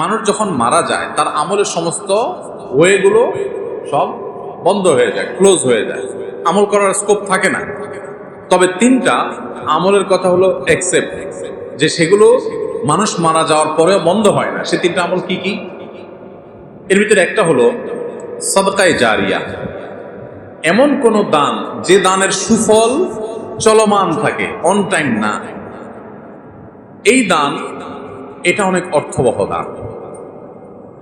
মানুষ যখন মারা যায়, তার আমলের সমস্ত ওয়েগুলো সব বন্ধ হয়ে যায় ক্লোজ হয়ে যায়। আমল করার স্কোপ থাকে না। তবে তিনটা, আমলের কথা হলো একসেপ্ট যে সেগুলো মানুষ মারা যাওয়ার পরেও বন্ধ হয় না। সে তিনটা আমল কি কি? এর ভিতরে একটা হলো সদকায় জারিয়া এমন কোন দান, যে দানের সুফল চলমান থাকে অন টাইম না। এই দান, এটা অনেক অর্থবহ দান।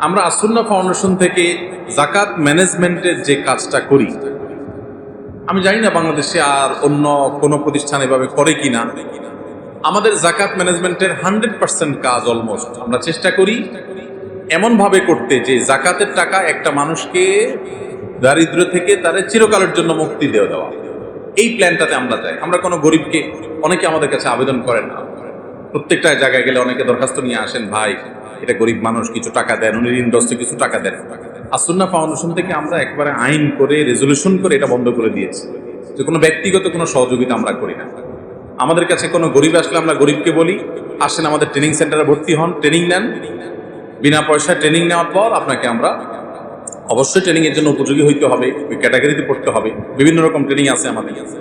আমরা আসুন্না ফাউন্ডেশন থেকে জাকাত ম্যানেজমেন্টের যে কাজটা করি, আমি জানি না বাংলাদেশে আর অন্য কোনো প্রতিষ্ঠান এভাবে করে কিনা। আমাদের জাকাত ম্যানেজমেন্টের হান্ড্রেড পার্সেন্ট কাজ অলমোস্ট। আমরা চেষ্টা করি এমনভাবে করতে যে জাকাতের টাকা একটা মানুষকে দারিদ্র থেকে তাদের চিরকালের জন্য মুক্তি দেওয়া দেওয়া। এই প্ল্যানটাতে আমরা যাই। আমরা কোনো গরিবকে অনেকে আমাদের কাছে আবেদন করেন না। প্রত্যেকটা জায়গায় গেলে অনেকে দরখাস্ত নিয়ে আসেন, ভাই এটা গরিব মানুষ কিছু টাকা দেন উনি ইন্ডাস্ট্রি কিছু টাকা দেন আসুন্না ফাউন্ডেশন থেকে আমরা একবারে আইন করে, রেজলিউশন করে এটা বন্ধ করে দিয়েছি। যে কোনো ব্যক্তিগত কোনো সহযোগিতা আমরা করি না। আমাদের কাছে কোনো গরিব আসলে আমরা গরিবকে বলি, আসেন আমাদের ট্রেনিং সেন্টারে ভর্তি হন, ট্রেনিং নেন। বিনা পয়সায় ট্রেনিং নেওয়ার পর আপনাকে আমরা অবশ্যই ট্রেনিং এর জন্য উপযোগী হইতে হবে ক্যাটাগরিতে পড়তে হবে। বিভিন্ন রকম ট্রেনিং আছে আমাদের কাছে।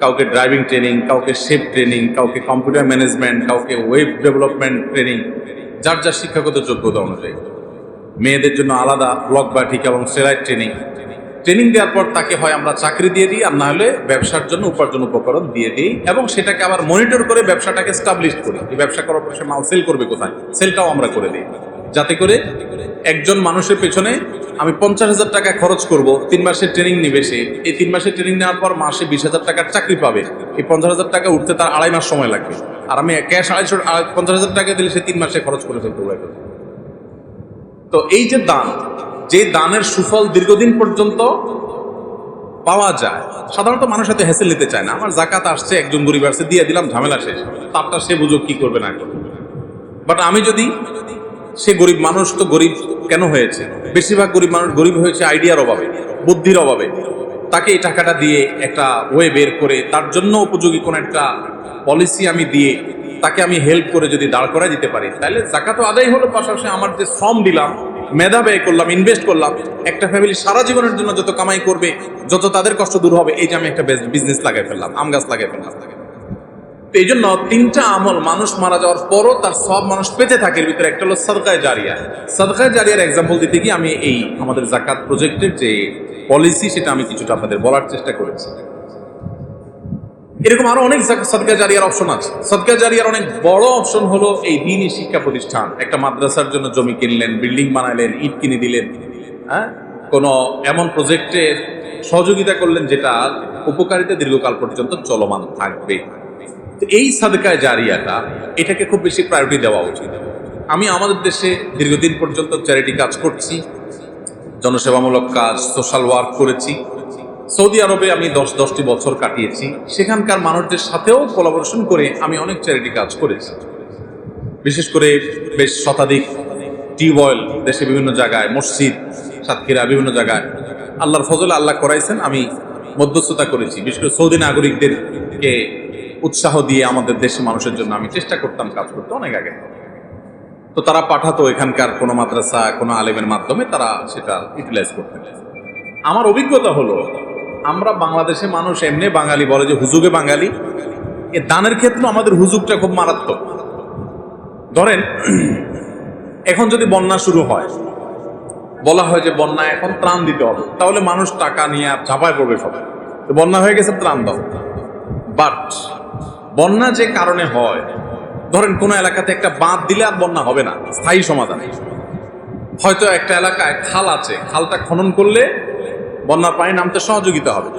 কাউকে ড্রাইভিং ট্রেনিং, কাউকে শেপ ট্রেনিং, কাউকে কম্পিউটার ম্যানেজমেন্ট, কাউকে ওয়েব ডেভেলপমেন্ট ট্রেনিং। যার যার শিক্ষাগত যোগ্যতা অনুযায়ী। মেয়েদের জন্য আলাদা ব্লক বাটিক এবং সেলাই ট্রেনিং। ট্রেনিং দেওয়ার পর তাকে হয় আমরা চাকরি দিয়ে দিই, আর না হলে ব্যবসার জন্য উপার্জন উপকরণ দিয়ে দিই এবং সেটাকে আবার মনিটর করে ব্যবসাটাকে স্টাবলিশ করি। এই ব্যবসা করার পর সে মাল সেল করবে কোথায়? সেলটাও আমরা করে দিই। যাতে করে একজন মানুষের পেছনে আমি পঞ্চাশ হাজার টাকা খরচ করব, তিন মাসের ট্রেনিং নিবে সে। এই তিন মাসের ট্রেনিং নেওয়ার পর মাসে বিশ হাজার টাকার চাকরি পাবে। এই পঞ্চাশ হাজার টাকা উঠতে তার আড়াই মাস সময় লাগবে আর আমি ক্যাশ আড়াইশো আড়াই- পঞ্চাশ হাজার টাকা দিলে সে তিন মাসে খরচ করে ফেলতে পারবে। তো এই যে দান, যে দানের সুফল দীর্ঘদিন পর্যন্ত পাওয়া যায়, সাধারণত মানুষ হাতে হেসেল নিতে চায় না। আমার জাকাত আসছে, একজন গরিব আসছে দিয়ে দিলাম, ঝামেলা শেষ। তারটা সে বুঝুক কি করবে, না করবে। বাট আমি যদি সে গরিব মানুষ তো গরিব কেন হয়েছে? বেশিরভাগ গরিব মানুষ গরিব হয়েছে আইডিয়ার অভাবে, বুদ্ধির অভাবে। তাকে এই টাকাটা দিয়ে একটা ওয়ে বের করে তার জন্য উপযোগী কোন একটা পলিসি আমি দিয়ে তাকে আমি হেল্প করে যদি দাঁড় করা দিতে পারি, তাহলে জাকাত আদায় হলো। পাশাপাশি আমার যে শ্রম দিলাম, মেধা ব্যয় করলাম ইনভেস্ট করলাম, একটা ফ্যামিলি সারা জীবনের জন্য যত কামাই করবে, যত তাদের কষ্ট দূর হবে, এই যে আমি একটা বিজনেস লাগাই ফেললাম, আম গাছ লাগাই ফেললাম। তো এই জন্য তিনটা আমল মানুষ মারা যাওয়ার পরও তার সব মানুষ পেতে থাকে। ভিতরে একটা হলো সদকায় জারিয়া। সদকায় জারিয়ার এক্সাম্পল দিতে গিয়ে আমি এই আমাদের জাকাত প্রজেক্টের যে পলিসি সেটা আমি কিছুটা আপনাদের বলার চেষ্টা করেছি। এরকম আরও অনেক সদকা জারিয়ার অপশন আছে। সদকা জারিয়ার অনেক বড় অপশন হলো এই দিনই শিক্ষা প্রতিষ্ঠান। একটা মাদ্রাসার জন্য জমি কিনলেন বিল্ডিং বানালেন, ইট কিনে দিলেন হ্যাঁ? কোনো এমন প্রজেক্টে সহযোগিতা করলেন যেটা উপকারিতা দীর্ঘকাল পর্যন্ত চলমান থাকবে। তো এই সাদকায় জারিয়াটা, এটাকে খুব বেশি প্রায়োরিটি দেওয়া উচিত। আমি আমাদের দেশে দীর্ঘদিন পর্যন্ত চ্যারিটি কাজ করছি, জনসেবামূলক কাজ সোশ্যাল ওয়ার্ক করেছি। সৌদি আরবে আমি দশ, দশটি বছর কাটিয়েছি। সেখানকার মানুষদের সাথেও কোলাবোরেশন করে আমি অনেক চ্যারিটি কাজ করেছি। বিশেষ করে বেশ শতাধিক টিউবওয়েল দেশে বিভিন্ন জায়গায়, মসজিদ, সাতক্ষীরা, বিভিন্ন জায়গায়। আল্লাহর ফজল আল্লাহ করাইছেন, আমি মধ্যস্থতা করেছি। বিশেষ করে সৌদি নাগরিকদেরকে উৎসাহ দিয়ে আমাদের দেশে মানুষের জন্য আমি চেষ্টা করতাম কাজ করতে অনেক আগে। তো তারা পাঠাতো এখানকার কোনো মাদ্রাসা, কোনো আলেমের মাধ্যমে তারা সেটা ইউটিলাইজ করতেন আমার অভিজ্ঞতা হলো, আমরা বাংলাদেশে মানুষ এমনি বাঙালি বলে যে হুজুগে বাঙালি। এ দানের ক্ষেত্রে আমাদের হুজুগটা খুব মারাত্মক। ধরেন, এখন যদি বন্যা শুরু হয়, বলা হয় যে বন্যা এখন ত্রাণ দিতে হবে। তাহলে মানুষ টাকা নিয়ে ঝাঁপায় পড়বে সবাই। বন্যা হয়ে গেছে, ত্রাণ দাও। বাট বন্যা যে কারণে হয়, ধরেন কোনো এলাকাতে একটা বাঁধ দিলে আর বন্যা হবে না, স্থায়ী সমাধান। হয়তো একটা এলাকায় খাল আছে, খালটা খনন করলে বন্যার পানি নামতে সহযোগিতা হবে।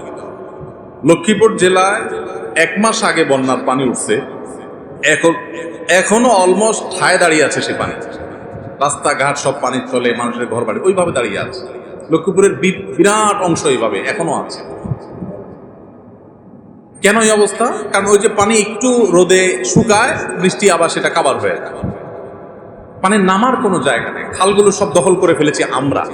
লক্ষ্মীপুর জেলায় এক মাস আগে বন্যার পানি উঠছে, এখন এখনও অলমোস্ট ঠায় দাঁড়িয়ে আছে সে পানি। রাস্তাঘাট সব পানি চলে মানুষের ঘর বাড়ি ওইভাবে দাঁড়িয়ে আছে। লক্ষ্মীপুরের বিরাট অংশ এইভাবে এখনও আছে। কেন এই অবস্থা? কারণ ওই যে পানি একটু রোদে শুকায়, বৃষ্টি আবার সেটা কাবার হয়ে যায়। মানে নামার কোনো জায়গা নেই। খালগুলো সব দখল করে ফেলেছি আমরা।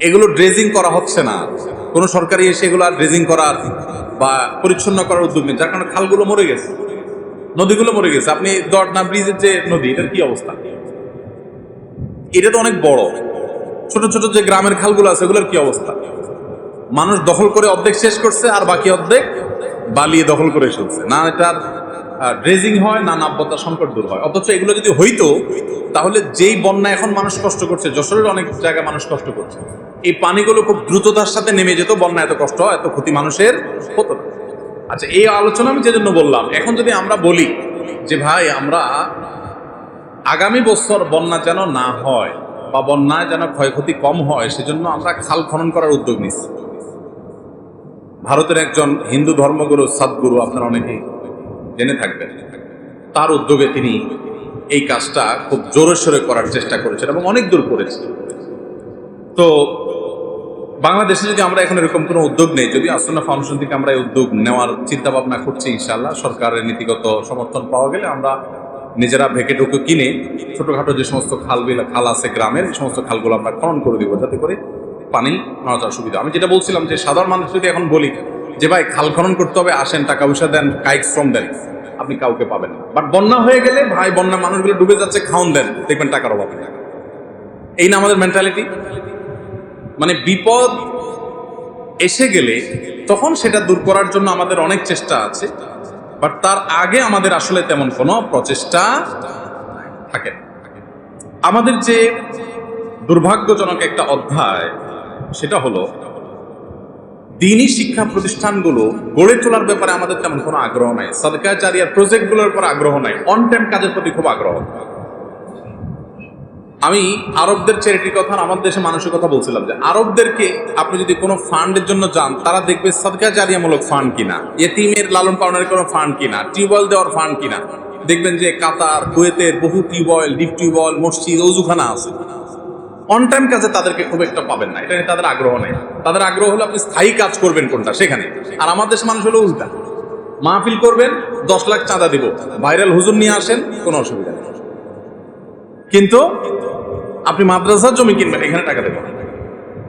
এগুলো ড্রেজিং করা হচ্ছে না। কোনো সরকারি এসে এগুলো আর ড্রেজিং করার বা পরিচ্ছন্ন করার উদ্যোগ নেই। যার কারণে খালগুলো মরে গেছে। নদীগুলো মরে গেছে। আপনি দর্না ব্রিজের যে নদী, এটার কি অবস্থা? এটা তো অনেক বড়। ছোট ছোট যে গ্রামের খালগুলো আছে, এগুলোর কি অবস্থা? মানুষ দখল করে অর্ধেক শেষ করছে আর বাকি অর্ধেক বালিয়ে দখল করে ফেলছে না এটার ড্রেজিং হয়, না নাব্যতা সংকট দূর হয়। অথচ এগুলো যদি হইতো, তাহলে যেই বন্যা এখন মানুষ কষ্ট করছে, যশোরের অনেক জায়গায় মানুষ কষ্ট করছে। এই পানিগুলো খুব দ্রুততার সাথে নেমে যেত, বন্যা এত কষ্ট এত ক্ষতি মানুষের হতো না। আচ্ছা এই আলোচনা আমি যে জন্য বললাম, এখন যদি আমরা বলি যে ভাই, আমরা আগামী বছর বন্যা যেন না হয় বা বন্যায় যেন ক্ষয়ক্ষতি কম হয়, সেজন্য আমরা খাল খনন করার উদ্যোগ নিচ্ছি। ভারতের একজন হিন্দু ধর্মগুরু সদ্গুরু আপনারা অনেকেই জেনে থাকবেন। তার উদ্যোগে তিনি এই কাজটা খুব জোরে সোরে করার চেষ্টা করেছেন এবং অনেক দূর করেছেন। তো বাংলাদেশে যদি আমরা এখন এরকম কোনো উদ্যোগ নেই, যদি আসন্না ফাউন্ডেশন থেকে আমরা এই উদ্যোগ নেওয়ার চিন্তা ভাবনা করছি ইনশাল্লাহ সরকারের নীতিগত সমর্থন পাওয়া গেলে আমরা নিজেরা ভেকে ঢুকে কিনে ছোটোখাটো যে সমস্ত খাল খাল আছে গ্রামের, এই সমস্ত খালগুলো আমরা খনন করে দিব যাতে করে পানি যাওয়ার সুবিধা। আমি যেটা বলছিলাম যে সাধারণ মানুষ যদি এখন বলি যে, ভাই, খাল খনন করতে হবে, আসেন, টাকা পয়সা দেন কাইক শ্রম দেন, আপনি কাউকে পাবেন না। বাট বন্যা হয়ে গেলে, ভাই, বন্যা মানুষগুলো ডুবে যাচ্ছে খাওন দেন, দেখবেন টাকার অভাবে। এই না আমাদের মেন্টালিটি মানে বিপদ এসে গেলে তখন সেটা দূর করার জন্য আমাদের অনেক চেষ্টা আছে বাট তার আগে আমাদের আসলে তেমন কোনো প্রচেষ্টা থাকে আমাদের যে দুর্ভাগ্যজনক একটা অধ্যায় সেটা হলো দিনই শিক্ষা প্রতিষ্ঠানগুলো গড়ে তোলার ব্যাপারে আমাদের তেমন কোনো আগ্রহ নাই। সদকা জারিয়ার প্রজেক্টগুলোর উপর আগ্রহ নাই। অন টাইম কাজের প্রতি খুব আগ্রহ। আমি আরবদের চ্যারিটির কথা আমার দেশে মানুষের কথা বলছিলাম যে, আরবদেরকে আপনি যদি কোনো ফান্ডের জন্য যান, তারা দেখবে সদকা জারিয়ামূলক ফান্ড কিনা, এতিমের লালন পালনের কোনো ফান্ড কিনা, টিউবওয়েল দেওয়ার ফান্ড কিনা। দেখবেন যে কাতার, কুয়েতের বহু টিউবওয়েল, ডিপ টিউবওয়েল, মসজিদ, অজুখানা আছে। অন টাইম কাজে তাদেরকে খুব একটা পাবেন না। এটা নিয়ে তাদের আগ্রহ নেই। তাদের আগ্রহ হলো আপনি স্থায়ী কাজ করবেন কোনটা, সেখানে। আর আমার দেশের মানুষ হলো উল্টা। মাহফিল করবেন, দশ লাখ চাঁদা দিব। ভাইরাল হুজুর নিয়ে আসেন, কোনো অসুবিধা নেই। কিন্তু আপনি মাদ্রাসার জমি কিনবেন, এখানে টাকা দেবেন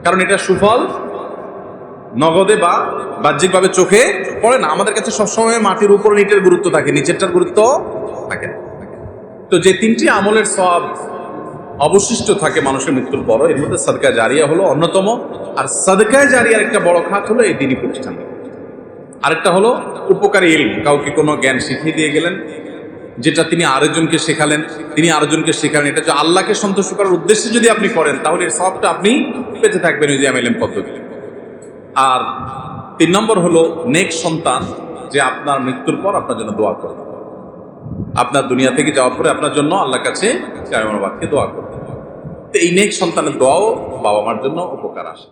কারণ এটা সুফল নগদে বা বাহ্যিকভাবে চোখে পড়ে না। আমাদের কাছে সবসময় মাটির উপর, নিটের গুরুত্ব থাকে। নিচেরটার গুরুত্ব থাকে তো যে তিনটি আমলের সব অবশিষ্ট থাকে মানুষের মৃত্যুর পর এর মধ্যে সদকা জারিয়া হলো অন্যতম। আর সদকায় জারিয়ার একটা বড় খাত হলো এই দিনই প্রতিষ্ঠান। আরেকটা হলো উপকারী ইলম। কাউকে কোনো জ্ঞান শিখিয়ে দিয়ে গেলেন, যেটা তিনি আরেকজনকে শেখালেন, তিনি আরেকজনকে শেখালেন, এটা যে আল্লাহকে সন্তুষ্ট করার উদ্দেশ্যে যদি আপনি করেন, তাহলে এর সবটা আপনি পেতে থাকবেন ওই যে এমএলএম পদ্ধতি আর তিন নম্বর হলো নেক সন্তান, যে আপনার মৃত্যুর পর আপনার জন্য দোয়া করবে আপনার দুনিয়া থেকে যাওয়ার পরে আপনার জন্য আল্লাহর কাছে কায়মানবাদকে দোয়া করবে। তো এই নেক সন্তানের দোয়াও বাবা মার জন্য উপকার আসে।